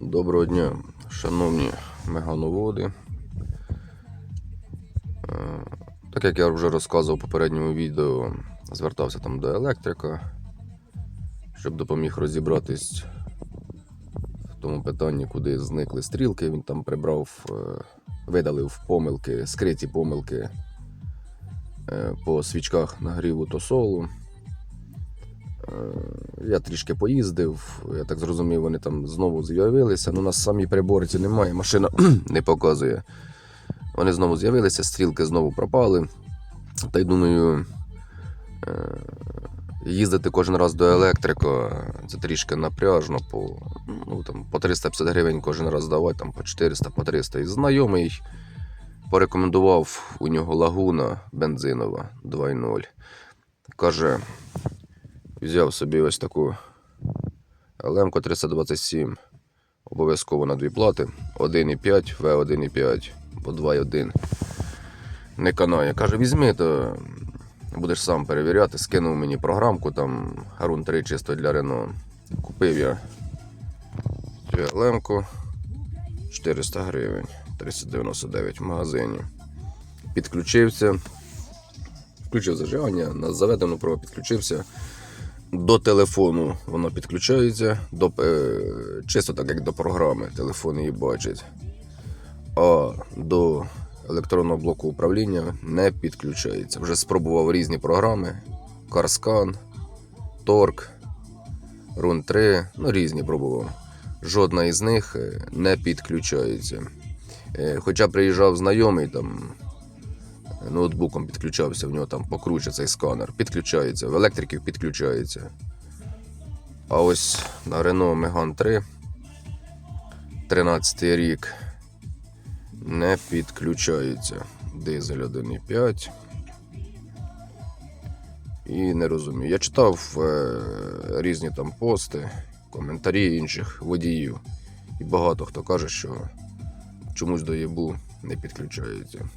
Доброго дня, шановні мегановоди. Е, Так як я вже розказував в попередньому відео, звертався там до електрика, щоб допоміг розібратись в тому питанні, куди зникли стрілки. Він там прибрав, е, видалив помилки, скриті помилки е, по свічках нагріву тосолу. Е, Я трішки поїздив, я так зрозумів, вони там знову з'явилися. Ну, на самій приборці немає, машина не показує. Вони знову з'явилися, стрілки знову пропали. Та й думаю, е, їздити кожен раз до електрика це трішки напряжно, по, ну, там, по 350 гривень кожен раз давати, там, по 400, по 300. І знайомий порекомендував у нього лагуна бензинова 2.0. Каже, взяв собі ось таку LM 327. Обов'язково на дві плати. 1,5, V1,5 по 2,1. Не канає. Каже, візьми, то будеш сам перевіряти. Скинув мені програмку, там Harun 3 чисто для Renault. Купив я цю LM 400 гривень, 399 в магазині. Підключився. Включив зажигання, на заведену провод підключився. До телефону воно підключається, до, е, чисто так як до програми, телефон її бачить. А до електронного блоку управління не підключається. Вже спробував різні програми: CarScan, Torque, Run 3, ну різні пробував. Жодна із них е, не підключається. Е, Хоча приїжджав знайомий там ноутбуком підключався, в нього там покруче цей сканер. Підключається, в електриків підключається. А ось на Renault Megane 3 13 рік не підключається. Дизель 1,5. І не розумію. Я читав е, різні там пости, коментарі інших водіїв. І багато хто каже, що чомусь до єбу не підключається.